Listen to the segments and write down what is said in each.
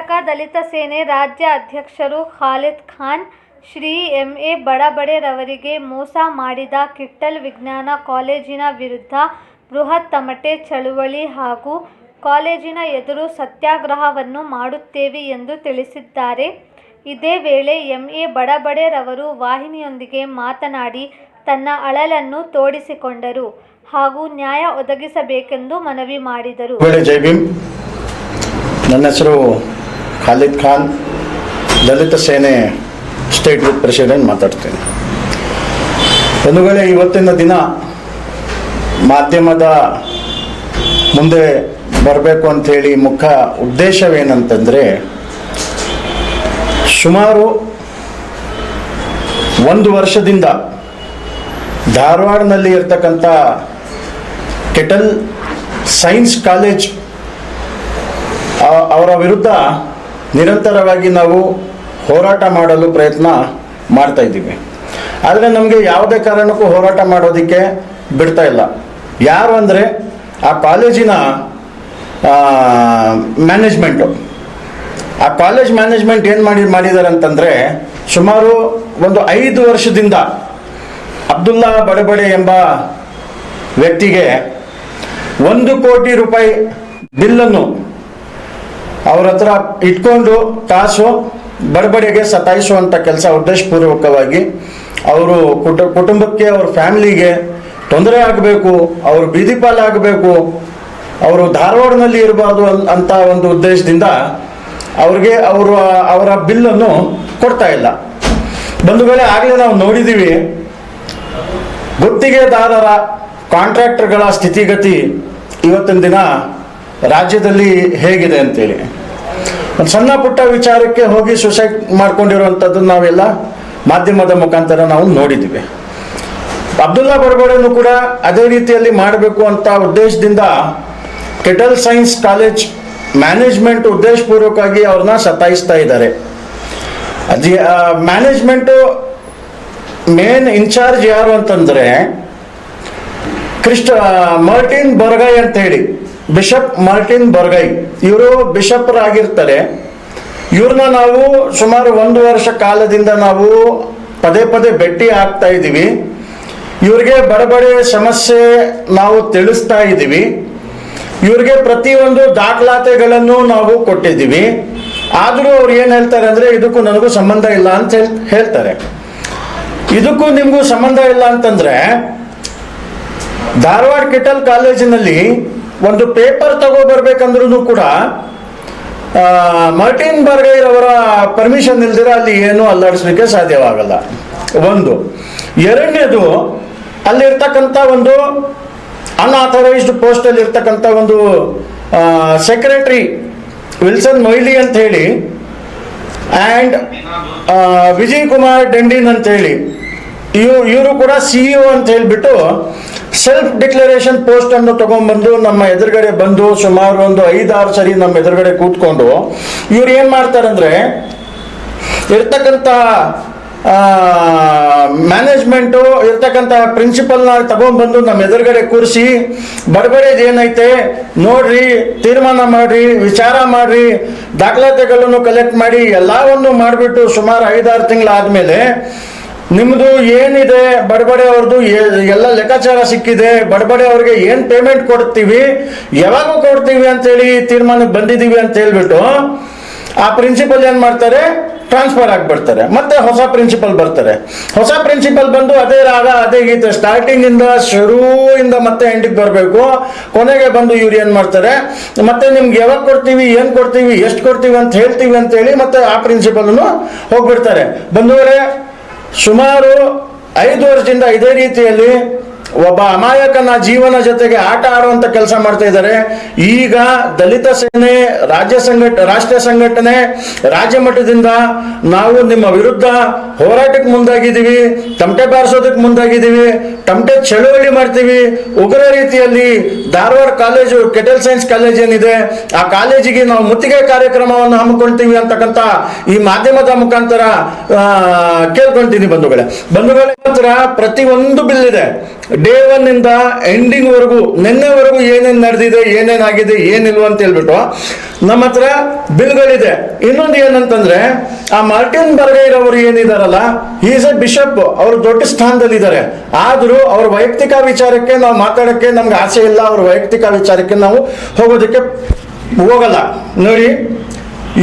ಕರ್ನಾಟಕ ದಲಿತ ಸೇನೆ ರಾಜ್ಯ ಅಧ್ಯಕ್ಷರು ಖಾಲಿದ್ ಖಾನ್, ಶ್ರೀ ಎಂ. ಎ. ಬಡಬಡೆರವರಿಗೆ ಮೋಸ ಮಾಡಿದ ಕಿಟ್ಟಲ್ ವಿಜ್ಞಾನ ಕಾಲೇಜಿನ ವಿರುದ್ಧ ಬೃಹತ್ ತಮಟೆ ಚಳುವಳಿ ಹಾಗೂ ಕಾಲೇಜಿನ ಎದುರು ಸತ್ಯಾಗ್ರಹವನ್ನು ಮಾಡುತ್ತೇವೆ ಎಂದು ತಿಳಿಸಿದ್ದಾರೆ. ಇದೇ ವೇಳೆ ಎಂ. ಎ. ಬಡಬಡೆರವರು ವಾಹಿನಿಯೊಂದಿಗೆ ಮಾತನಾಡಿ ತನ್ನ ಅಳಲನ್ನು ತೋಡಿಸಿಕೊಂಡರು ಹಾಗೂ ನ್ಯಾಯ ಒದಗಿಸಬೇಕೆಂದು ಮನವಿ ಮಾಡಿದರು. ನನ್ನ ಹೆಸರು ಖಾಲಿದ್ ಖಾನ್ ದಲಿತ ಸೇನೆ ಸ್ಟೇಟ್ ವಿತ್ ಪ್ರೆಸಿಡೆಂಟ್ ಮಾತಾಡ್ತೇನೆ. ಒಂದು ವೇಳೆ ಇವತ್ತಿನ ದಿನ ಮಾಧ್ಯಮದ ಮುಂದೆ ಬರಬೇಕು ಅಂಥೇಳಿ ಮುಖ್ಯ ಉದ್ದೇಶವೇನಂತಂದರೆ, ಸುಮಾರು ಒಂದು ವರ್ಷದಿಂದ ಧಾರವಾಡನಲ್ಲಿ ಇರ್ತಕ್ಕಂಥ ಕೆಟಲ್ ಸೈನ್ಸ್ ಕಾಲೇಜ್ ಅವರ ವಿರುದ್ಧ ನಿರಂತರವಾಗಿ ನಾವು ಹೋರಾಟ ಮಾಡಲು ಪ್ರಯತ್ನ ಮಾಡ್ತಾ ಇದ್ದೀವಿ. ಆದರೆ ನಮಗೆ ಯಾವುದೇ ಕಾರಣಕ್ಕೂ ಹೋರಾಟ ಮಾಡೋದಕ್ಕೆ ಬಿಡ್ತಾ ಇಲ್ಲ. ಯಾರು ಅಂದರೆ ಆ ಕಾಲೇಜಿನ ಮ್ಯಾನೇಜ್ಮೆಂಟು ಆ ಕಾಲೇಜ್ ಮ್ಯಾನೇಜ್ಮೆಂಟ್ ಏನು ಮಾಡಿ, ಮಾಡಿದ್ದಾರೆ ಅಂತಂದರೆ ಸುಮಾರು ಒಂದು ಐದು ವರ್ಷದಿಂದ ಅಬ್ದುಲ್ಲಾ ಬಡಬಡೆ ಎಂಬ ವ್ಯಕ್ತಿಗೆ ಒಂದು ಕೋಟಿ ರೂಪಾಯಿ ಬಿಲ್ಲನ್ನು ಅವ್ರ ಹತ್ರ ಇಟ್ಕೊಂಡು ಕಾಸು ಬಡಬಡಿಗೆ ಸತಾಯಿಸುವಂಥ ಕೆಲಸ ಉದ್ದೇಶಪೂರ್ವಕವಾಗಿ. ಅವರು ಕುಟ, ಕುಟುಂಬಕ್ಕೆ, ಅವ್ರ ಫ್ಯಾಮಿಲಿಗೆ ತೊಂದರೆ ಆಗಬೇಕು, ಅವರು ಬೀದಿ ಪಾಲಾಗಬೇಕು, ಅವರು ಧಾರವಾಡನಲ್ಲಿ ಇರಬಾರ್ದು ಅಂತ ಒಂದು ಉದ್ದೇಶದಿಂದ ಅವ್ರಿಗೆ ಅವರು ಅವರ ಬಿಲ್ಲನ್ನು ಕೊಡ್ತಾ ಇಲ್ಲ. ಬಂದ ವೇಳೆ ಆಗಲೇ ನಾವು ನೋಡಿದ್ದೀವಿ ಗುತ್ತಿಗೆದಾರರ ಕಾಂಟ್ರಾಕ್ಟರ್ಗಳ ಸ್ಥಿತಿಗತಿ ಇವತ್ತಿನ ದಿನ ರಾಜ್ಯದಲ್ಲಿ ಹೇಗಿದೆ ಅಂತೇಳಿ. ಒಂದು ಸಣ್ಣ ಪುಟ್ಟ ವಿಚಾರಕ್ಕೆ ಹೋಗಿ ಸುಸೈಡ್ ಮಾಡ್ಕೊಂಡಿರುವಂಥದ್ದು ನಾವೆಲ್ಲ ಮಾಧ್ಯಮದ ಮುಖಾಂತರ ನಾವು ನೋಡಿದ್ದೀವಿ. ಅಬ್ದುಲ್ಲಾ ಬಡಬಡೆಯನ್ನು ಕೂಡ ಅದೇ ರೀತಿಯಲ್ಲಿ ಮಾಡಬೇಕು ಅಂತ ಉದ್ದೇಶದಿಂದ ಕೆಟಲ್ ಸೈನ್ಸ್ ಕಾಲೇಜ್ ಮ್ಯಾನೇಜ್ಮೆಂಟ್ ಉದ್ದೇಶಪೂರ್ವಕವಾಗಿ ಅವ್ರನ್ನ ಸತಾಯಿಸ್ತಾ ಇದ್ದಾರೆ. ಅದು ಮ್ಯಾನೇಜ್ಮೆಂಟು ಮೇನ್ ಇನ್ಚಾರ್ಜ್ ಯಾರು ಅಂತಂದ್ರೆ ಕ್ರಿಸ್ಟ ಮರ್ಟಿನ್ ಬರ್ಗೈ ಅಂತ ಹೇಳಿ ಬಿಷಪ್ ಮಾರ್ಟಿನ್ ಬರ್ಗೈ, ಇವರು ಬಿಷಪ್ರಾಗಿರ್ತಾರೆ. ಇವ್ರನ್ನ ನಾವು ಸುಮಾರು ಒಂದು ವರ್ಷ ಕಾಲದಿಂದ ನಾವು ಪದೇ ಪದೇ ಭೇಟಿ ಆಗ್ತಾ ಇದ್ದೀವಿ. ಇವ್ರಿಗೆ ಬಡಬಡೆ ಸಮಸ್ಯೆ ನಾವು ತಿಳಿಸ್ತಾ ಇದ್ದೀವಿ. ಇವ್ರಿಗೆ ಪ್ರತಿಯೊಂದು ದಾಖಲಾತಿಗಳನ್ನು ನಾವು ಕೊಟ್ಟಿದ್ದೀವಿ. ಆದರೂ ಅವ್ರು ಏನು ಹೇಳ್ತಾರೆ ಅಂದರೆ, ಇದಕ್ಕೂ ನನಗೂ ಸಂಬಂಧ ಇಲ್ಲ ಅಂತ ಹೇಳ್, ಹೇಳ್ತಾರೆ. ಇದಕ್ಕೂ ನಿಮಗೂ ಸಂಬಂಧ ಇಲ್ಲ ಅಂತಂದ್ರೆ, ಧಾರವಾಡ ಕಿಟಲ್ ಕಾಲೇಜಿನಲ್ಲಿ ಒಂದು ಪೇಪರ್ ತಗೋ ಬರ್ಬೇಕಂದ್ರೂ ಕೂಡ ಮಾರ್ಟಿನ್ ಬರ್ಗೈರ್ ಅವರ ಪರ್ಮಿಷನ್ ಇಲ್ದಿರ ಅಲ್ಲಿ ಏನು ಅಲ್ಲಾಡಿಸ್ಲಿಕ್ಕೆ ಸಾಧ್ಯವಾಗಲ್ಲ. ಒಂದು. ಎರಡನೇದು, ಅಲ್ಲಿರ್ತಕ್ಕಂಥ ಒಂದು ಅನ್ಆಥರೈಸ್ಡ್ ಪೋಸ್ಟಲ್ಲಿ ಇರ್ತಕ್ಕಂಥ ಒಂದು ಸೆಕ್ರೆಟರಿ ವಿಲ್ಸನ್ ಮೊಯ್ಲಿ ಅಂತ ಹೇಳಿ ಆ್ಯಂಡ್ ವಿಜಯ್ ಕುಮಾರ್ ಡೆಂಡಿನ್ ಅಂತ ಹೇಳಿ ಇವ್ ಇವರು ಕೂಡ ಸಿ ಇ ಅಂತ ಹೇಳ್ಬಿಟ್ಟು ಸೆಲ್ಫ್ ಡಿಕ್ಲರೇಷನ್ ಪೋಸ್ಟ್ ಅನ್ನು ತಗೊಂಡ್ಬಂದು ನಮ್ಮ ಎದುರುಗಡೆ ಬಂದು ಸುಮಾರು ಒಂದು ಐದಾರು ಸರಿ ನಮ್ಮ ಎದುರುಗಡೆ ಕೂತ್ಕೊಂಡು ಇವ್ರು ಏನು ಮಾಡ್ತಾರಂದ್ರೆ ಇರ್ತಕ್ಕಂಥ ಮ್ಯಾನೇಜ್ಮೆಂಟು ಇರ್ತಕ್ಕಂಥ ಪ್ರಿನ್ಸಿಪಲ್ನ ತಗೊಂಡ್ಬಂದು ನಮ್ಮ ಎದುರುಗಡೆ ಕೂರಿಸಿ, ಬಡಬಡೇದು ಏನೈತೆ, ನೋಡ್ರಿ, ತೀರ್ಮಾನ ಮಾಡ್ರಿ, ವಿಚಾರ ಮಾಡ್ರಿ, ದಾಖಲಾತಿಗಳನ್ನು ಕಲೆಕ್ಟ್ ಮಾಡಿ, ಎಲ್ಲವನ್ನು ಮಾಡಿಬಿಟ್ಟು ಸುಮಾರು ಐದಾರು ತಿಂಗಳಾದ್ಮೇಲೆ ನಿಮ್ಮದು ಏನಿದೆ, ಬಡಬಡೆ ಅವ್ರದ್ದು ಎಲ್ಲ ಲೆಕ್ಕಾಚಾರ ಸಿಕ್ಕಿದೆ, ಬಡಬಡೆ ಅವ್ರಿಗೆ ಏನು ಪೇಮೆಂಟ್ ಕೊಡ್ತೀವಿ, ಯಾವಾಗ ಕೊಡ್ತೀವಿ ಅಂತೇಳಿ ತೀರ್ಮಾನಕ್ಕೆ ಬಂದಿದ್ದೀವಿ ಅಂತ ಹೇಳ್ಬಿಟ್ಟು ಆ ಪ್ರಿನ್ಸಿಪಲ್ ಏನು ಮಾಡ್ತಾರೆ ಟ್ರಾನ್ಸ್ಫರ್ ಆಗಿಬಿಡ್ತಾರೆ. ಮತ್ತೆ ಹೊಸ ಪ್ರಿನ್ಸಿಪಲ್ ಬರ್ತಾರೆ. ಹೊಸ ಪ್ರಿನ್ಸಿಪಲ್ ಬಂದು ಅದೇ ರಾಗ, ಅದೇ ಗೀತೆ ಸ್ಟಾರ್ಟಿಂಗ್ ಇಂದ ಶುರುವಿಂದ ಮತ್ತೆ ಎಂಡಿಗೆ ಬರಬೇಕು. ಕೊನೆಗೆ ಬಂದು ಇವ್ರು ಏನು ಮಾಡ್ತಾರೆ, ಮತ್ತೆ ನಿಮ್ಗೆ ಯಾವಾಗ ಕೊಡ್ತೀವಿ, ಏನು ಕೊಡ್ತೀವಿ, ಎಷ್ಟು ಕೊಡ್ತೀವಿ ಅಂತ ಹೇಳ್ತೀವಿ ಅಂತ ಹೇಳಿ ಮತ್ತೆ ಆ ಪ್ರಿನ್ಸಿಪಲ್ನು ಹೋಗ್ಬಿಡ್ತಾರೆ. ಬಂಧುವರೇ ಸುಮಾರು ಐದು ವರ್ಷದಿಂದ ಇದೇ ರೀತಿಯಲ್ಲಿ ಒಬ್ಬ ಅಮಾಯಕನ ಜೀವನ ಜೊತೆಗೆ ಆಟ ಆಡುವಂತ ಕೆಲಸ ಮಾಡ್ತಾ ಇದ್ದಾರೆ. ಈಗ ದಲಿತ ಸೇನೆ, ರಾಜ್ಯ ಸಂಘಟ, ರಾಷ್ಟ್ರೀಯ ಸಂಘಟನೆ, ರಾಜ್ಯ ಮಟ್ಟದಿಂದ ನಾವು ನಿಮ್ಮ ವಿರುದ್ಧ ಹೋರಾಟಕ್ಕೆ ಮುಂದಾಗಿದ್ದೀವಿ, ತಮಟೆ ಬಾರಿಸೋದಕ್ಕೆ ಮುಂದಾಗಿದ್ದೀವಿ, ತಮಟೆ ಚಳುವಳಿ ಮಾಡ್ತೀವಿ. ಉಗ್ರ ರೀತಿಯಲ್ಲಿ Dharwad college, Kittel science college ಏನಿದೆ, ಆ ಕಾಲೇಜಿಗೆ ನಾವು ಮುತ್ತಿಗೆ ಕಾರ್ಯಕ್ರಮವನ್ನು ಹಮ್ಮಿಕೊಳ್ತೀವಿ ಅಂತಕ್ಕಂಥ ಈ ಮಾಧ್ಯಮದ ಮುಖಾಂತರ ಕೇಳ್ಕೊಳ್ತೀನಿ ಬಂಧುಗಳೇ. ಬಂಧುಗಳ ಪ್ರತಿ ಒಂದು ಬಿಲ್ ಇದೆ. ಡೇ ಒನ್ ಇಂದ ಎಂಡಿಂಗ್ ವರೆಗೂ ನಿನ್ನೆವರೆಗೂ ಏನೇನು ನಡೆದಿದೆ ಏನೇನಾಗಿದೆ ಏನಿಲ್ವ ಅಂತ ಹೇಳ್ಬಿಟ್ಟು, ನಮ್ಮ ಹತ್ರ ಬಿಲ್ಗಳಿದೆ. ಇನ್ನೊಂದು ಏನಂತಂದ್ರೆ, ಆ ಮಾರ್ಟಿನ್ ಬರ್ಗೈರ್ ಅವರು ಏನಿದಾರಲ್ಲ ಈಸ್ ಎ ಬಿಷಪ್ ಅವರು ದೊಡ್ಡ ಸ್ಥಾನದಲ್ಲಿದ್ದಾರೆ. ಆದರೂ ಅವ್ರ ವೈಯಕ್ತಿಕ ವಿಚಾರಕ್ಕೆ ನಾವು ಮಾತಾಡಕ್ಕೆ ನಮ್ಗೆ ಆಸೆ ಇಲ್ಲ. ಅವ್ರ ವೈಯಕ್ತಿಕ ವಿಚಾರಕ್ಕೆ ನಾವು ಹೋಗೋದಕ್ಕೆ ಹೋಗಲ್ಲ. ನೋಡಿ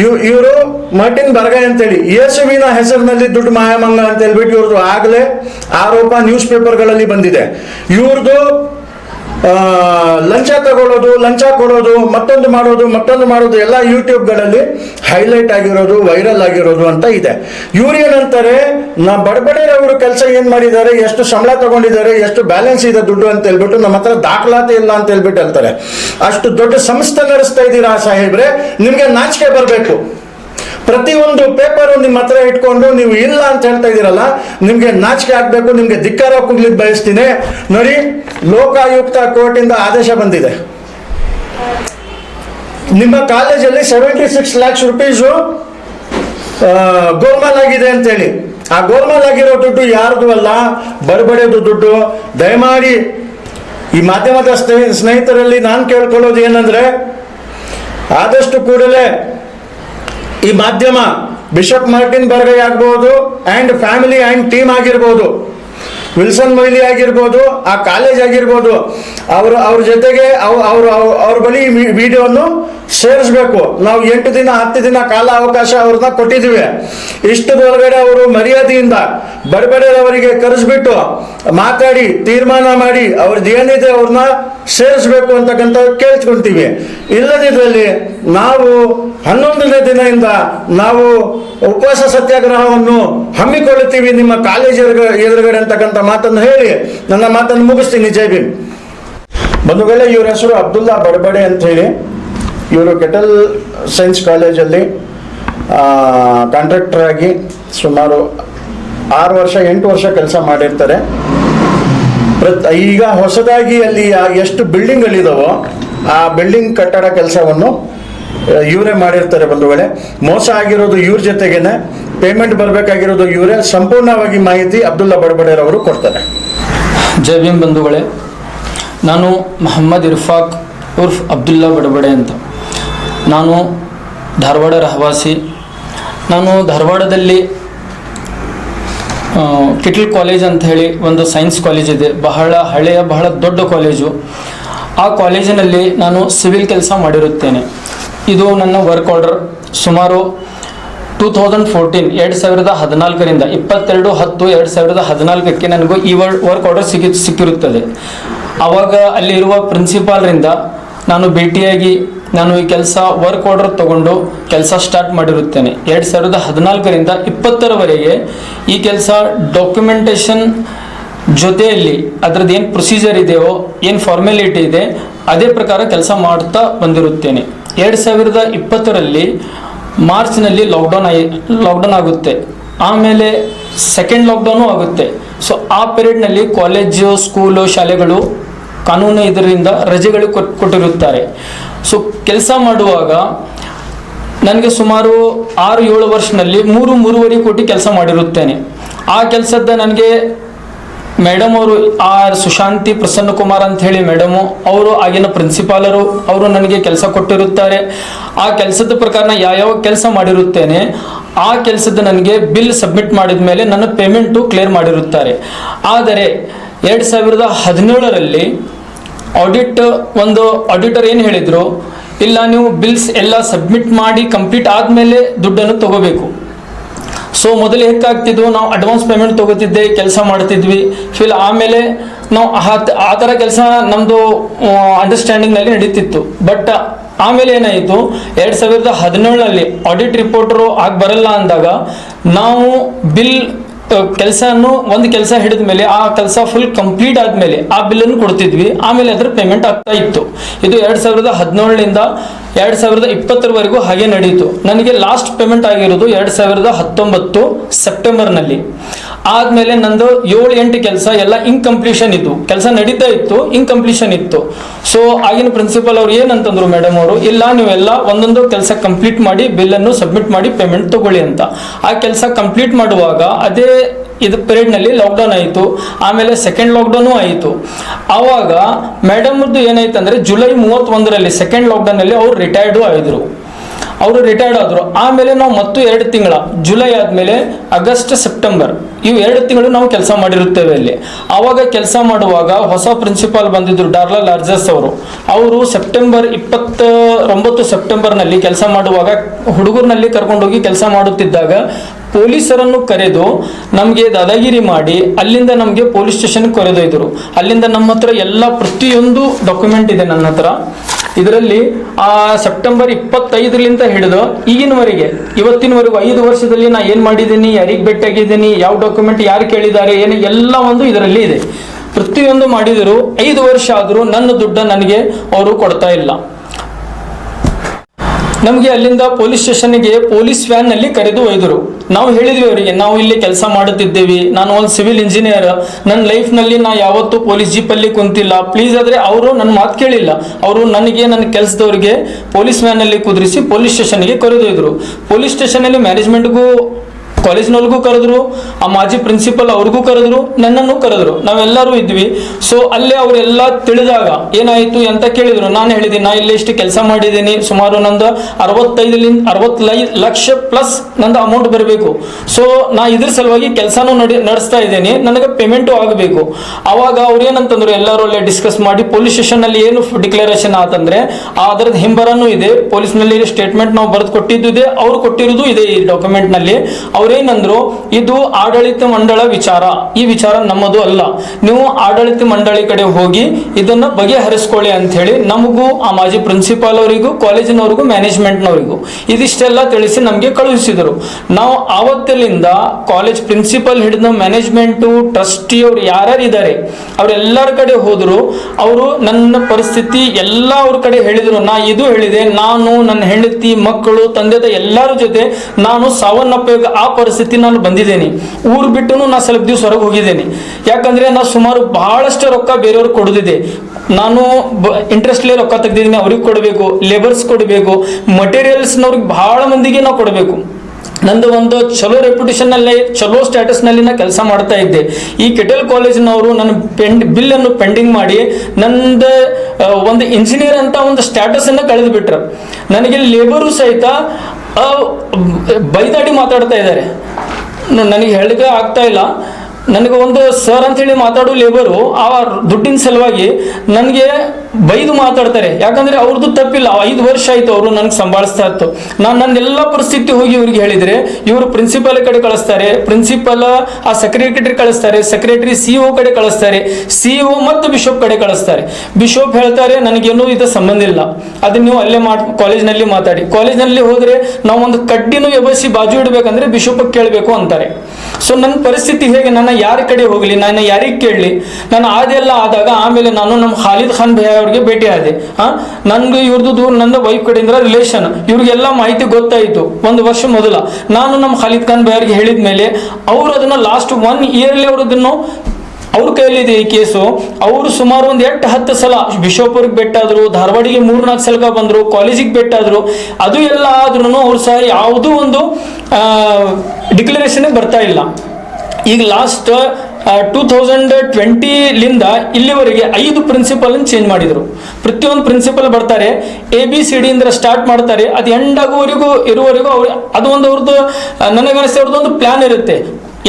ಇವ್ ಇವರು ಮಾರ್ಟಿನ್ ಬರ್ಗ ಅಂತೇಳಿ, ಯೇಸುವಿನ ಹೆಸರಿನಲ್ಲಿ ದುಡ್ಡು ಮಾಯಮಂಗ ಅಂತ ಹೇಳ್ಬಿಟ್ಟು ಇವ್ರದ್ದು ಆಗಲೇ ಆರೋಪ ನ್ಯೂಸ್ ಪೇಪರ್ಗಳಲ್ಲಿ ಬಂದಿದೆ. ಇವ್ರದ್ದು ಲಂಚ ತಗೊಳ್ಳೋದು, ಲಂಚ ಕೊಡೋದು, ಮತ್ತೊಂದು ಮಾಡೋದು ಮತ್ತೊಂದು ಮಾಡೋದು ಎಲ್ಲ ಯೂಟ್ಯೂಬ್ಗಳಲ್ಲಿ ಹೈಲೈಟ್ ಆಗಿರೋದು, ವೈರಲ್ ಆಗಿರೋದು ಅಂತ ಇದೆ. ಇವ್ರು ಏನಂತಾರೆ, ನಾ ಬಡಬಡಿಯವರು ಕೆಲಸ ಏನು ಮಾಡಿದ್ದಾರೆ, ಎಷ್ಟು ಸಂಬಳ ತಗೊಂಡಿದ್ದಾರೆ, ಎಷ್ಟು ಬ್ಯಾಲೆನ್ಸ್ ಇದೆ ದುಡ್ಡು ಅಂತ ಹೇಳ್ಬಿಟ್ಟು ನಮ್ಮ ಹತ್ರ ದಾಖಲಾತಿ ಇಲ್ಲ ಅಂತ ಹೇಳ್ಬಿಟ್ಟು ಹೇಳ್ತಾರೆ. ಅಷ್ಟು ದೊಡ್ಡ ಸಂಸ್ಥೆ ನಡೆಸ್ತಾ ಇದ್ದೀರಾ ಸಾಹೇಬ್ರೆ, ನಿಮಗೆ ನಾಚಿಕೆ ಬರಬೇಕು. ಪ್ರತಿಯೊಂದು ಪೇಪರ್ ನಿಮ್ಮ ಹತ್ರ ಇಟ್ಕೊಂಡು ನೀವು ಇಲ್ಲ ಅಂತ ಹೇಳ್ತಾ ಇದ್ದೀರಲ್ಲ, ನಿಮಗೆ ನಾಚಿಕೆ ಆಗಬೇಕು, ನಿಮಗೆ ಧಿಕ್ಕಾರ ಕುಗ್ಲಿಕ್ಕೆ ಬಯಸ್ತೀನಿ. ನೋಡಿ, ಲೋಕಾಯುಕ್ತ ಕೋರ್ಟಿಂದ ಆದೇಶ ಬಂದಿದೆ. ನಿಮ್ಮ ಕಾಲೇಜಲ್ಲಿ ಸೆವೆಂಟಿ ಸಿಕ್ಸ್ ಲ್ಯಾಕ್ಸ್ ರುಪೀಸು ಗೋಲ್ಮಾಲ್ ಆಗಿದೆ ಅಂತೇಳಿ. ಆ ಗೋಲ್ಮಾಲ್ ಆಗಿರೋ ದುಡ್ಡು ಯಾರ್ದು ಅಲ್ಲ? ಬರಬಡೆಯೋದು ದುಡ್ಡು. ದಯಮಾಡಿ ಈ ಮಾಧ್ಯಮದ ಸ್ನೇಹಿ, ಸ್ನೇಹಿತರಲ್ಲಿ ನಾನು ಕೇಳ್ಕೊಳ್ಳೋದು ಏನಂದ್ರೆ, ಆದಷ್ಟು ಕೂಡಲೇ ಈ ಮಾಧ್ಯಮ ಬಿಷಪ್ ಮಾರ್ಟಿನ್ ಬರ್ಗೈ ಆಗ್ಬೋದು ಅಂಡ್ ಫ್ಯಾಮಿಲಿ ಅಂಡ್ ಟೀಮ್ ಆಗಿರ್ಬೋದು. ವಿಲ್ಸನ್ ಮೊಯ್ಲಿ ಆಗಿರ್ಬೋದು, ಆ ಕಾಲೇಜ್ ಆಗಿರ್ಬೋದು, ಅವರು ಅವ್ರ ಜೊತೆಗೆ ಅವರು ಅವ್ರು ಬಳಿ ವಿಡಿಯೋನು ಸೇರಿಸ್ಬೇಕು. ನಾವು ಎಂಟು ದಿನ, ಹತ್ತು ದಿನ ಕಾಲ ಅವಕಾಶ ಅವ್ರನ್ನ ಕೊಟ್ಟಿದ್ದೀವಿ. ಇಷ್ಟದೊಳಗಡೆ ಅವರು ಮರ್ಯಾದೆಯಿಂದ ಬಡಬಡೆಯವರಿಗೆ ಕರೆಸ್ಬಿಟ್ಟು ಮಾತಾಡಿ, ತೀರ್ಮಾನ ಮಾಡಿ ಅವ್ರದ್ದು ಏನಿದೆ ಅವ್ರನ್ನ ಸೇರಿಸ್ಬೇಕು ಅಂತಕ್ಕಂಥ ಕೇಳ್ಕೊಂತೀವಿ ಇಲ್ಲದಿದ್ರಲ್ಲಿ ನಾವು ಹನ್ನೊಂದನೇ ದಿನದಿಂದ ನಾವು ಉಪವಾಸ ಸತ್ಯಾಗ್ರಹವನ್ನು ಹಮ್ಮಿಕೊಳ್ಳುತ್ತೀವಿ ನಿಮ್ಮ ಕಾಲೇಜ್ ಎದುರುಗ- ಎದುರುಗಡೆ ಅಂತಕ್ಕಂಥ ಮಾತನ್ನು ಹೇಳಿ, ನನ್ನ ಮಾತನ್ನು ಮುಗಿಸ್ತೀನಿ, ಜೈ ಭೀಮ್. ಬಂಧುಗಳೇ ಇವರ ಹೆಸರು ಅಬ್ದುಲ್ಲಾ ಬಡಬಡೆ ಅಂತ ಹೇಳಿ. ಇವರು ಕೆಟಲ್ ಸೈನ್ಸ್ ಕಾಲೇಜಲ್ಲಿ ಕಾಂಟ್ರಾಕ್ಟರ್ ಆಗಿ ಸುಮಾರು ಆರು ವರ್ಷ, ಎಂಟು ವರ್ಷ ಕೆಲಸ ಮಾಡಿರ್ತಾರೆ. ಈಗ ಹೊಸದಾಗಿ ಅಲ್ಲಿ ಎಷ್ಟು ಬಿಲ್ಡಿಂಗ್ಗಳಿದಾವೋ ಆ ಬಿಲ್ಡಿಂಗ್ ಕಟ್ಟಡ ಕೆಲಸವನ್ನು ಇವರೇ ಮಾಡಿರ್ತಾರೆ ಬಂಧುಗಳೇ. ಮೋಸ ಆಗಿರೋದು ಇವ್ರ ಜೊತೆಗೇನೆ ಪೇಮೆಂಟ್ ಬರಬೇಕಾಗಿರೋದು ಇವರೇ, ಸಂಪೂರ್ಣವಾಗಿ ಮಾಹಿತಿ ಅಬ್ದುಲ್ಲಾ ಬಡಬಡೆರವರು ಕೊಡ್ತಾರೆ. ಜೈ ಭೀಮ್ ಬಂಧುಗಳೇ. ನಾನು ಮೊಹಮ್ಮದ್ ಇರ್ಫಾಕ್ ಉರ್ಫ್ ಅಬ್ದುಲ್ಲಾ ಬಡಬಡೆ ಅಂತ. ನಾನು ಧಾರವಾಡ ರಹವಾಸಿ. ನಾನು ಧಾರವಾಡದಲ್ಲಿ ಕಿಟ್ಲ್ ಕಾಲೇಜ್ ಅಂತ ಹೇಳಿ ಒಂದು ಸೈನ್ಸ್ ಕಾಲೇಜ್ ಇದೆ. ಬಹಳ ಹಳೆಯ, ಬಹಳ ದೊಡ್ಡ ಕಾಲೇಜು ಆ ಕಾಲೇಜಿನಲ್ಲಿ ನಾನು ಸಿವಿಲ್ ಕೆಲಸ ಮಾಡಿರುತ್ತೇನೆ. ಇದು ನನ್ನ ವರ್ಕ್ ಆರ್ಡರ್ ಸುಮಾರು ಟೂ ತೌಸಂಡ್ ಫೋರ್ಟೀನ್ ಎರಡು ಸಾವಿರದ ಹದಿನಾಲ್ಕರಿಂದ ಇಪ್ಪತ್ತೆರಡು ಹತ್ತು, ಎರಡು ಸಾವಿರದ ಹದಿನಾಲ್ಕಕ್ಕೆ ನನಗೂ ಈ ವರ್ಕ್ ಆರ್ಡರ್ ಸಿಕ್ಕಿ ಸಿಕ್ಕಿರುತ್ತದೆ. ಆವಾಗ ಅಲ್ಲಿರುವ ಪ್ರಿನ್ಸಿಪಾಲ್ರಿಂದ ನಾನು ಭೇಟಿಯಾಗಿ ನಾನು ಈ ಕೆಲಸ ವರ್ಕ್ ಆರ್ಡರ್ ತಗೊಂಡು ಕೆಲಸ ಸ್ಟಾರ್ಟ್ ಮಾಡಿರುತ್ತೇನೆ. ಎರಡು ಸಾವಿರದ ಹದಿನಾಲ್ಕರಿಂದ ಇಪ್ಪತ್ತರವರೆಗೆ ಈ ಕೆಲಸ ಡಾಕ್ಯುಮೆಂಟೇಷನ್ ಜೊತೆಯಲ್ಲಿ ಅದರದ್ದು ಏನು ಪ್ರೊಸೀಜರ್ ಇದೆಯೋ, ಏನು ಫಾರ್ಮ್ಯಾಲಿಟಿ ಇದೆ, ಅದೇ ಪ್ರಕಾರ ಕೆಲಸ ಮಾಡ್ತಾ ಬಂದಿರುತ್ತೇನೆ. ಎರಡು ಸಾವಿರದ ಇಪ್ಪತ್ತರಲ್ಲಿ ಮಾರ್ಚ್ನಲ್ಲಿ ಲಾಕ್ಡೌನ್ ಆಗಿ ಲಾಕ್ಡೌನ್ ಆಗುತ್ತೆ. ಆಮೇಲೆ ಸೆಕೆಂಡ್ ಲಾಕ್ಡೌನು ಆಗುತ್ತೆ. ಸೊ ಆ ಪೀರಿಯಡ್ನಲ್ಲಿ ಕಾಲೇಜು ಸ್ಕೂಲು ಶಾಲೆಗಳು ಕಾನೂನು ಇದರಿಂದ ರಜೆಗಳು ಕೊಟ್ಟು ಕೊಟ್ಟಿರುತ್ತಾರೆ. ಸೊ ಕೆಲಸ ಮಾಡುವಾಗ ನನಗೆ ಸುಮಾರು ಆರು ಏಳು ವರ್ಷದಲ್ಲಿ ಮೂರು, ಮೂರುವರೆ ಕೋಟಿ ಕೆಲಸ ಮಾಡಿರುತ್ತೇನೆ. ಆ ಕೆಲಸದ ನನಗೆ ಮೇಡಮ್ ಅವರು ಆ ಸುಶಾಂತಿ ಪ್ರಸನ್ನ ಕುಮಾರ್ ಅಂತ ಹೇಳಿ ಮೇಡಮು, ಅವರು ಆಗಿನ ಪ್ರಿನ್ಸಿಪಾಲರು, ಅವರು ನನಗೆ ಕೆಲಸ ಕೊಟ್ಟಿರುತ್ತಾರೆ. ಆ ಕೆಲಸದ ಪ್ರಕಾರ ಯಾವ್ಯಾವ ಕೆಲಸ ಮಾಡಿರುತ್ತೇನೆ, ಆ ಕೆಲಸದ ನನಗೆ ಬಿಲ್ ಸಬ್ಮಿಟ್ ಮಾಡಿದ ಮೇಲೆ ನನ್ನ ಪೇಮೆಂಟು ಕ್ಲಿಯರ್ ಮಾಡಿರುತ್ತಾರೆ. ಆದರೆ ಎರಡು ಸಾವಿರದ ಹದಿನೇಳರಲ್ಲಿ ಆಡಿಟ್, ಒಂದು ಆಡಿಟರ್ ಏನು ಹೇಳಿದ್ರು, ಇಲ್ಲ ನೀವು ಬಿಲ್ಸ್ ಎಲ್ಲ ಸಬ್ಮಿಟ್ ಮಾಡಿ ಕಂಪ್ಲೀಟ್ ಆದಮೇಲೆ ದುಡ್ಡನ್ನು ತಗೋಬೇಕು. ಸೊ ಮೊದಲು ಹೆಕ್ಕಾಗ್ತಿದ್ವು, ನಾವು ಅಡ್ವಾನ್ಸ್ ಪೇಮೆಂಟ್ ತಗೋತಿದ್ದೆ, ಕೆಲಸ ಮಾಡ್ತಿದ್ವಿ. ಫಿಲ್ ಆಮೇಲೆ ನಾವು ಆ- ಥರ ಕೆಲಸ ನಮ್ಮದು ಅಂಡರ್ಸ್ಟ್ಯಾಂಡಿಂಗ್ನಲ್ಲಿ ನಡೀತಿತ್ತು. ಬಟ್ ಆಮೇಲೆ ಏನಾಯಿತು, ಎರಡು ಸಾವಿರದ ಹದಿನೇಳರಲ್ಲಿ ಆಡಿಟ್ ರಿಪೋರ್ಟರು ಆಗಿ ಬರಲ್ಲ ಅಂದಾಗ, ನಾವು ಬಿಲ್ ಕೆಲಸವನ್ನು ಒಂದು ಕೆಲಸ ಹಿಡಿದ ಮೇಲೆ ಆ ಕೆಲಸ ಫುಲ್ ಕಂಪ್ಲೀಟ್ ಆದಮೇಲೆ ಆ ಬಿಲ್ಲನ್ನು ಕೊಡ್ತಿದ್ವಿ. ಆಮೇಲೆ ಅದ್ರ ಪೇಮೆಂಟ್ ಆಗ್ತಾ ಇತ್ತು. ಇದು ಎರಡು ಸಾವಿರದ ಹದಿನೇಳರಿಂದ ಎರಡು ಸಾವಿರದ ಇಪ್ಪತ್ತರವರೆಗೂ ಹಾಗೆ ನಡೆಯಿತು ನನಗೆ ಲಾಸ್ಟ್ ಪೇಮೆಂಟ್ ಆಗಿರೋದು ಎರಡು ಸಾವಿರದ ಹತ್ತೊಂಬತ್ತು ಸೆಪ್ಟೆಂಬರ್ನಲ್ಲಿ ಆದಮೇಲೆ ನಂದು ಏಳು ಎಂಟು ಕೆಲಸ, ಎಲ್ಲ ಇನ್ಕಂಪ್ಲೀಷನ್ ಇತ್ತು. ಕೆಲಸ ನಡೀತಾ ಇತ್ತು ಇನ್ಕಂಪ್ಲೀಷನ್ ಇತ್ತು. ಸೊ ಆಗಿನ ಪ್ರಿನ್ಸಿಪಲ್ ಅವ್ರು ಏನಂತಂದ್ರು ಮೇಡಮ್ ಅವರು, ಇಲ್ಲ, ನೀವೆಲ್ಲ ಒಂದೊಂದು ಕೆಲಸ ಕಂಪ್ಲೀಟ್ ಮಾಡಿ, ಬಿಲ್ಲನ್ನು ಸಬ್ಮಿಟ್ ಮಾಡಿ ಪೇಮೆಂಟ್ ತಗೊಳ್ಳಿ ಅಂತ. ಆ ಕೆಲಸ ಕಂಪ್ಲೀಟ್ ಮಾಡುವಾಗ ಅದೇ ಇದು ಪೀರಿಯಡ್ನಲ್ಲಿ ಲಾಕ್ಡೌನ್ ಆಯಿತು. ಆಮೇಲೆ ಸೆಕೆಂಡ್ ಲಾಕ್ಡೌನು ಆಯಿತು. ಆವಾಗ ಮೇಡಮ್ದು ಏನಾಯ್ತು ಅಂದರೆ ಜುಲೈ ಮೂವತ್ತೊಂದರಲ್ಲಿ ಸೆಕೆಂಡ್ ಲಾಕ್ಡೌನಲ್ಲಿ ಅವರು ರಿಟೈರ್ಡು ಆಗಿದ್ರು. ಅವರು ರಿಟೈರ್ಡ್ ಆದರು. ಆಮೇಲೆ ನಾವು ಮತ್ತು ಎರಡು ತಿಂಗಳ, ಜುಲೈ ಆದಮೇಲೆ ಆಗಸ್ಟ್, ಸೆಪ್ಟೆಂಬರ್, ಇವು ಎರಡು ತಿಂಗಳು ನಾವು ಕೆಲಸ ಮಾಡಿರುತ್ತೇವೆ ಅಲ್ಲಿ. ಆವಾಗ ಕೆಲಸ ಮಾಡುವಾಗ ಹೊಸ ಪ್ರಿನ್ಸಿಪಾಲ್ ಬಂದಿದ್ದರು ಡಾರ್ಲಾ ಲಾರ್ಜಸ್ ಅವರು. ಅವರು ಸೆಪ್ಟೆಂಬರ್ ಇಪ್ಪತ್ತ ಒಂಬತ್ತು ಸೆಪ್ಟೆಂಬರ್ನಲ್ಲಿ ಕೆಲಸ ಮಾಡುವಾಗ ಹುಡುಗರ್ನಲ್ಲಿ ಕರ್ಕೊಂಡೋಗಿ ಕೆಲಸ ಮಾಡುತ್ತಿದ್ದಾಗ ಪೊಲೀಸರನ್ನು ಕರೆದು ನಮಗೆ ದಾದಾಗಿರಿ ಮಾಡಿ, ಅಲ್ಲಿಂದ ನಮಗೆ ಪೊಲೀಸ್ ಸ್ಟೇಷನ್ ಕರೆದೊಯ್ದರು. ಅಲ್ಲಿಂದ ನಮ್ಮ ಹತ್ರ ಎಲ್ಲ ಪ್ರತಿಯೊಂದು ಡಾಕ್ಯುಮೆಂಟ್ ಇದೆ ನನ್ನ ಹತ್ರ. ಇದರಲ್ಲಿ ಆ ಸೆಪ್ಟೆಂಬರ್ ಇಪ್ಪತ್ತೈದರಿಂದ ಹಿಡಿದು ಈಗಿನವರೆಗೆ, ಇವತ್ತಿನವರೆಗೂ ಐದು ವರ್ಷದಲ್ಲಿ ನಾ ಏನು ಮಾಡಿದ್ದೀನಿ, ಯಾರಿಗೆ ಭೇಟಿಯಾಗಿದ್ದೀನಿ, ಯಾವ ಡಾಕ್ಯುಮೆಂಟ್ ಯಾರು ಕೇಳಿದ್ದಾರೆ, ಏನು ಎಲ್ಲ ಒಂದು ಇದರಲ್ಲಿ ಇದೆ. ಪ್ರತಿಯೊಂದು ಮಾಡಿದರೂ ಐದು ವರ್ಷ ಆದರೂ ನನ್ನ ದುಡ್ಡ ನನಗೆ ಅವರು ಕೊಡ್ತಾ ಇಲ್ಲ. ನಮಗೆ ಅಲ್ಲಿಂದ ಪೊಲೀಸ್ ಸ್ಟೇಷನ್ಗೆ ಪೊಲೀಸ್ ವ್ಯಾನ್ನಲ್ಲಿ ಕರೆದು ಒಯ್ದರು. ನಾವು ಹೇಳಿದ್ವಿ ಅವರಿಗೆ, ನಾವು ಇಲ್ಲಿ ಕೆಲಸ ಮಾಡುತ್ತಿದ್ದೇವೆ, ನಾನು ಒಂದು ಸಿವಿಲ್ ಇಂಜಿನಿಯರ್, ನನ್ನ ಲೈಫ್ನಲ್ಲಿ ನಾ ಯಾವತ್ತೂ ಪೊಲೀಸ್ ಜೀಪ್ ಅಲ್ಲಿ ಕುಂತಿಲ್ಲ. ಪ್ಲೀಸ್ ಆದ್ರೆ ಅವರು ನನ್ನ ಮಾತು ಕೇಳಿಲ್ಲ. ಅವರು ನನಗೆ, ನನ್ನ ಕೆಲಸದವರಿಗೆ ಪೊಲೀಸ್ ವ್ಯಾನ್ ಅಲ್ಲಿ ಕುದುರಿಸಿ ಪೊಲೀಸ್ ಸ್ಟೇಷನ್ಗೆ ಕರೆದೊಯ್ದರು. ಪೊಲೀಸ್ ಸ್ಟೇಷನ್ ಅಲ್ಲಿ ಮ್ಯಾನೇಜ್ಮೆಂಟ್ಗೂ ಕಾಲೇಜ್ನವ್ರಿಗೂ ಕರೆದ್ರು, ಆ ಮಾಜಿ ಪ್ರಿನ್ಸಿಪಲ್ ಅವ್ರಿಗೂ ಕರೆದ್ರು, ನನ್ನನ್ನು ಕರೆದ್ರು. ನಾವೆಲ್ಲರೂ ಇದ್ವಿ. ಸೊ ಅಲ್ಲೇ ಅವರೆಲ್ಲ ತಿಳಿದಾಗ ಏನಾಯಿತು ಅಂತ ಕೇಳಿದ್ರು. ನಾನು ಹೇಳಿದ್ದೀನಿ ನಾ ಇಲ್ಲಿ ಇಷ್ಟು ಕೆಲಸ ಮಾಡಿದ್ದೀನಿ. ಸುಮಾರು ನಂದು ಅರವತ್ತೈದರಿಂದ ಅರವತ್ತೈದು ಲಕ್ಷ ಪ್ಲಸ್ ನಂದು ಅಮೌಂಟ್ ಬರಬೇಕು. ಸೊ ನಾ ಇದ್ರ ಸಲುವಾಗಿ ಕೆಲಸನೂ ನಡಿ, ನಡೆಸ್ತಾ ಇದ್ದೀನಿ. ನನಗೆ ಪೇಮೆಂಟು ಆಗಬೇಕು. ಅವಾಗ ಅವ್ರು ಏನಂತಂದ್ರು ಎಲ್ಲರೂ ಅಲ್ಲೇ ಡಿಸ್ಕಸ್ ಮಾಡಿ ಪೊಲೀಸ್ ಸ್ಟೇಷನ್ನಲ್ಲಿ ಏನು ಡಿಕ್ಲರೇಷನ್ ಆತಂದ್ರೆ ಅದರದ್ದು ಹಿಂಬರನೂ ಇದೆ. ಪೊಲೀಸ್ನಲ್ಲಿ ಸ್ಟೇಟ್ಮೆಂಟ್ ನಾವು ಬರೆದು ಕೊಟ್ಟಿದ್ದು ಇದೆ. ಅವ್ರು ಕೊಟ್ಟಿರೋದು ಇದೆ ಈ ಡಾಕ್ಯುಮೆಂಟ್ನಲ್ಲಿ ಅವ್ರೇನಂದ್ರು ಇದು ಆಡಳಿತ ಮಂಡಳ ವಿಚಾರ. ಈ ವಿಚಾರ ನಮ್ಮದು ಅಲ್ಲ. ನೀವು ಆಡಳಿತ ಮಂಡಳಿ ಕಡೆ ಹೋಗಿ ಇದನ್ನ ಬಗೆಹರಿಸ್ಕೊಳ್ಳಿ ಅಂತ ಹೇಳಿ ನಮಗೂ, ಆ ಮಾಜಿ ಪ್ರಿನ್ಸಿಪಾಲ್ ಅವರಿಗೂ, ಕಾಲೇಜಿನವರಿಗೂ ಮ್ಯಾನೇಜ್ಮೆಂಟ್ನವರಿಗೂ ಇದಿಷ್ಟೆಲ್ಲ ತಿಳಿಸಿ ನಮಗೆ ಕಳುಹಿಸಿದರು. ನಾವು ಆವತ್ತಿನಿಂದ ಕಾಲೇಜ್ ಪ್ರಿನ್ಸಿಪಲ್ ಹಿಡಿದು ಮ್ಯಾನೇಜ್ಮೆಂಟು ಟ್ರಸ್ಟಿ ಅವ್ರು ಯಾರ್ಯಾರು ಇದ್ದಾರೆ ಅವರೆಲ್ಲರ ಕಡೆ ಹೋದರು, ಅವರು ನನ್ನ ಪರಿಸ್ಥಿತಿ ಎಲ್ಲ ಅವ್ರ ಕಡೆ ಹೇಳಿದರು. ನಾ ಇದು ಹೇಳಿದೆ, ನಾನು ನನ್ನ ಹೆಂಡತಿ, ಮಕ್ಕಳು, ತಂದೆದ ಎಲ್ಲರ ಜೊತೆ ನಾನು ಸಾವನ್ನಪ್ಪ ಆ ಪರಿಸ್ಥಿತಿ ನಾನು ಬಂದಿದ್ದೇನೆ. ಊರು ಬಿಟ್ಟು ನಾ ಸ್ವಲ್ಪ ದಿವಸ ಹೊರಗೆ ಹೋಗಿದ್ದೇನೆ. ಯಾಕಂದ್ರೆ ನಾ ಸುಮಾರು ಬಹಳಷ್ಟು ರೊಕ್ಕ ಬೇರೆಯವ್ರಿಗೆ ಕೊಡೋದಿದೆ. ನಾನು ಇಂಟ್ರೆಸ್ಟ್ಲೇ ರೊಕ್ಕ ತೆಗ್ದಿದ್ದೀನಿ, ಅವ್ರಿಗೆ ಕೊಡಬೇಕು ಲೇಬರ್ಸ್ ಕೊಡಬೇಕು ಮಟೀರಿಯಲ್ಸ್ನವ್ರಿಗೆ ಬಹಳ ಮಂದಿಗೆ ನಾವು ಕೊಡಬೇಕು. ನಂದು ಒಂದು ಚಲೋ ರೆಪ್ಯುಟೇಷನ್ನಲ್ಲಿ ಚಲೋ ಸ್ಟೇಟಸ್ನಲ್ಲಿ ನಾ ಕೆಲಸ ಮಾಡ್ತಾ ಇದ್ದೆ. ಈ ಕೆಟಲ್ ಕಾಲೇಜಿನವರು ನನ್ನ ಪೆಂಡ್ ಬಿಲ್ ಅನ್ನು ಪೆಂಡಿಂಗ್ ಮಾಡಿ ನಂದು ಒಂದು ಇಂಜಿನಿಯರ್ ಅಂತ ಒಂದು ಸ್ಟೇಟಸ್ ಅನ್ನ ಕಳೆದು ಬಿಟ್ರು ನನಗೆ ಲೇಬರು ಸಹಿತ ಬೈದಾಡಿ ಮಾತಾಡ್ತಾ ಇದ್ದಾರೆ. ನನಗೆ ಹೇಳಿಕೆ ಆಗ್ತಾ ಇಲ್ಲ. ನನಗೆ ಒಂದು ಸರ್ ಅಂತ ಹೇಳಿ ಮಾತಾಡೋ ಲೇಬರು ಆ ದುಡ್ಡಿನ ಸಲುವಾಗಿ ನನಗೆ ಬೈದು ಮಾತಾಡ್ತಾರೆ. ಯಾಕಂದ್ರೆ ಅವ್ರದ್ದು ತಪ್ಪಿಲ್ಲ. ಐದು ವರ್ಷ ಆಯ್ತು ಅವರು ನನಗೆ ಸಂಭಾಳಿಸ್ತಾ ಇತ್ತು. ನಾನು ನನ್ನೆಲ್ಲ ಪರಿಸ್ಥಿತಿ ಹೋಗಿ ಇವ್ರಿಗೆ ಹೇಳಿದ್ರೆ, ಇವರು ಪ್ರಿನ್ಸಿಪಲ್ ಕಡೆ ಕಳಿಸ್ತಾರೆ ಪ್ರಿನ್ಸಿಪಲ್ ಆ ಸೆಕ್ರೆಟರಿ ಕಳಿಸ್ತಾರೆ ಸೆಕ್ರೆಟರಿ ಸಿ ಒ ಕಡೆ ಕಳಿಸ್ತಾರೆ ಸಿ ಒ ಮತ್ತು ಬಿಷಪ್ ಕಡೆ ಕಳಿಸ್ತಾರೆ. ಬಿಷಪ್ ಹೇಳ್ತಾರೆ, ನನಗೇನು ಇದು ಸಂಬಂಧ ಇಲ್ಲ. ಅದನ್ನ ನೀವು ಅಲ್ಲೇ ಮಾಡ್ ಕಾಲೇಜ್ನಲ್ಲಿ ಮಾತಾಡಿ. ಕಾಲೇಜ್ನಲ್ಲಿ ಹೋದ್ರೆ ನಾವು ಒಂದು ಕಡ್ಡಿನೂ ಎಬಸಿ ಬಾಜು ಇಡಬೇಕಂದ್ರೆ ಬಿಷಪ್ ಕೇಳಬೇಕು ಅಂತಾರೆ. ಸೊ ನನ್ನ ಪರಿಸ್ಥಿತಿ ಹೇಗೆ? ನನ್ನ ಯಾರ ಕಡೆ ಹೋಗಲಿ? ನಾನು ಯಾರಿಗೆ ಕೇಳಲಿ? ನಾನು ಅದೆಲ್ಲ ಆದಾಗ ಆಮೇಲೆ ನಾನು ನಮ್ಮ ಖಾಲಿದ್ ಖಾನ್ ಭಯ ಅವ್ರಿಗೆ ಭೇಟಿ ಆದೆ. ನನ್ಗೆ ಇವ್ರದ್ದು ನನ್ನ ವೈಫ್ ಕಡೆಯಿಂದ ರಿಲೇಷನ್ ಇವ್ರಿಗೆಲ್ಲ ಮಾಹಿತಿ ಗೊತ್ತಾಯಿತು ಒಂದು ವರ್ಷ ಮೊದಲ. ನಾನು ನಮ್ಮ ಖಾಲಿದ್ ಖಾನ್ ಭಯ್ಯರಿಗೆ ಹೇಳಿದ ಮೇಲೆ ಅವರು ಅದನ್ನ ಲಾಸ್ಟ್ ಒನ್ ಇಯರ್ಲಿ ಅವರು ಅವ್ರ ಕೈಯಲ್ಲಿದೆ ಈ ಕೇಸು. ಅವರು ಸುಮಾರು ಒಂದು ಎಂಟು, ಹತ್ತು ಸಲ ಬಿಷೋಪುರ್ಗೆ ಬೆಟ್ಟಾದ್ರು, ಧಾರವಾಡಿಗೆ ಮೂರ್ನಾಲ್ಕು ಸಲಕ ಬಂದರು, ಕಾಲೇಜಿಗೆ ಬೆಟ್ಟಾದ್ರು, ಅದು ಎಲ್ಲ ಆದ್ರೂ ಅವ್ರು ಸಹ ಯಾವುದೂ ಒಂದು ಡಿಕ್ಲರೇಷನ್ ಬರ್ತಾ ಇಲ್ಲ. ಈಗ ಲಾಸ್ಟ್ ಟೂ ತೌಸಂಡ್ ಟ್ವೆಂಟಿಲಿಂದ ಇಲ್ಲಿವರೆಗೆ ಐದು ಪ್ರಿನ್ಸಿಪಲ್ ಚೇಂಜ್ ಮಾಡಿದರು. ಪ್ರತಿಯೊಂದು ಪ್ರಿನ್ಸಿಪಲ್ ಬರ್ತಾರೆ ಎ ಬಿ ಸಿ ಡಿ ಇಂದ ಸ್ಟಾರ್ಟ್ ಮಾಡ್ತಾರೆ. ಅದು ಎಂಡ್ ಆಗುವವರೆಗೂ ಇರುವವರೆಗೂ ಅವ್ರು, ಅದು ಒಂದು ಅವ್ರದ್ದು ನನಗನಿಸ್ತೇ ಅವ್ರದ್ದು ಒಂದು ಪ್ಲಾನ್ ಇರುತ್ತೆ.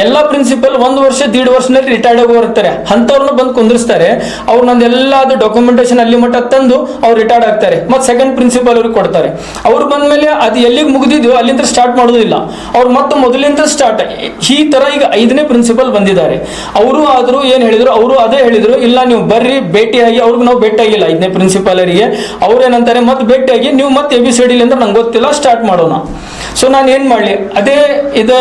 ಎಲ್ಲ ಪ್ರಿನ್ಸಿಪಲ್ ಒಂದು ವರ್ಷ, ದೀಡ್ ವರ್ಷದಲ್ಲಿ ರಿಟೈರ್ಡ್ ಆಗಿ ಇರ್ತಾರೆ ಅಂಥವ್ರನ್ನ ಬಂದು ಕುಂದಿರ್ಸ್ತಾರೆ. ಅವ್ರು ನಂದೆಲ್ಲ ಅದು ಡಾಕ್ಯುಮೆಂಟೇಶನ್ ಅಲ್ಲಿ ಮಟ್ಟ ತಂದು ಅವ್ರು ರಿಟೈರ್ಡ್ ಆಗ್ತಾರೆ. ಮತ್ತೆ ಸೆಕೆಂಡ್ ಪ್ರಿನ್ಸಿಪಲ್ ಅವ್ರಿಗೆ ಕೊಡ್ತಾರೆ. ಅವ್ರು ಬಂದ್ಮೇಲೆ ಅದು ಎಲ್ಲಿಗೆ ಮುಗಿದಿದ್ಯೋ ಅಲ್ಲಿಂದ ಸ್ಟಾರ್ಟ್ ಮಾಡೋದಿಲ್ಲ. ಅವ್ರು ಮತ್ತೆ ಮೊದಲಿಂದ ಸ್ಟಾರ್ಟ್ ಈ ತರ ಈಗ ಐದನೇ ಪ್ರಿನ್ಸಿಪಲ್ ಬಂದಿದ್ದಾರೆ. ಅವರು ಆದರೂ ಏನು ಹೇಳಿದ್ರು? ಅವರು ಅದೇ ಹೇಳಿದ್ರು, ಇಲ್ಲ ನೀವು ಬರ್ರಿ ಭೇಟಿಯಾಗಿ ಅವ್ರಿಗೆ ನಾವು ಭೇಟಿಯಾಗಿಲ್ಲ ಐದನೇ ಪ್ರಿನ್ಸಿಪಾಲರಿಗೆ ಅವ್ರು ಏನಂತಾರೆ? ಮತ್ತೆ ಭೇಟಿಯಾಗಿ ನೀವು ಮತ್ತೆ ಎ ಬಿ ಸಿ ಡಿಲಿಂದ ನಂಗೆ ಗೊತ್ತಿಲ್ಲ ಸ್ಟಾರ್ಟ್ ಮಾಡೋಣ. ಸೊ ನಾನು ಏನು ಮಾಡಲಿ? ಅದೇ ಇದು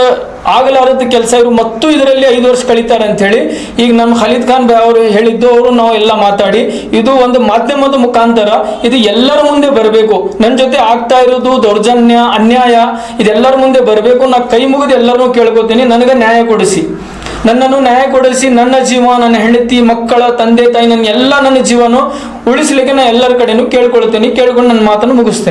ಆಗಲಾರದ ಕೆಲಸ ಇವರು ಮತ್ತು ಇದರಲ್ಲಿ ಐದು ವರ್ಷ ಕಳೀತಾರೆ ಅಂತ ಹೇಳಿ ಈಗ ನಮ್ಮ ಖಲೀದ್ ಖಾನ್ ಅವರು ಹೇಳಿದ್ದು ಅವರು ನಾವು ಎಲ್ಲ ಮಾತಾಡಿ, ಇದು ಒಂದು ಮಾಧ್ಯಮದ ಮುಖಾಂತರ ಇದು ಎಲ್ಲರ ಮುಂದೆ ಬರಬೇಕು. ನನ್ನ ಜೊತೆ ಆಗ್ತಾ ಇರೋದು ದೌರ್ಜನ್ಯ, ಅನ್ಯಾಯ, ಇದೆಲ್ಲರ ಮುಂದೆ ಬರಬೇಕು. ನಾ ಕೈ ಮುಗಿದು ಎಲ್ಲರನ್ನೂ ಕೇಳ್ಕೊತೀನಿ, ನನಗೆ ನ್ಯಾಯ ಕೊಡಿಸಿ. ನನ್ನನ್ನು ನ್ಯಾಯ ಕೊಡಿಸಿ, ನನ್ನ ಜೀವ, ನನ್ನ ಹೆಂಡತಿ, ಮಕ್ಕಳ, ತಂದೆ, ತಾಯಿ, ನನ್ನ ಎಲ್ಲ ನನ್ನ ಜೀವನ ಉಳಿಸ್ಲಿಕ್ಕೆ ನಾನು ಎಲ್ಲರ ಕಡೆನೂ ಕೇಳ್ಕೊಳ್ತೀನಿ. ಕೇಳ್ಕೊಂಡು ನನ್ನ ಮಾತನ್ನು ಮುಗಿಸ್ತೇನೆ.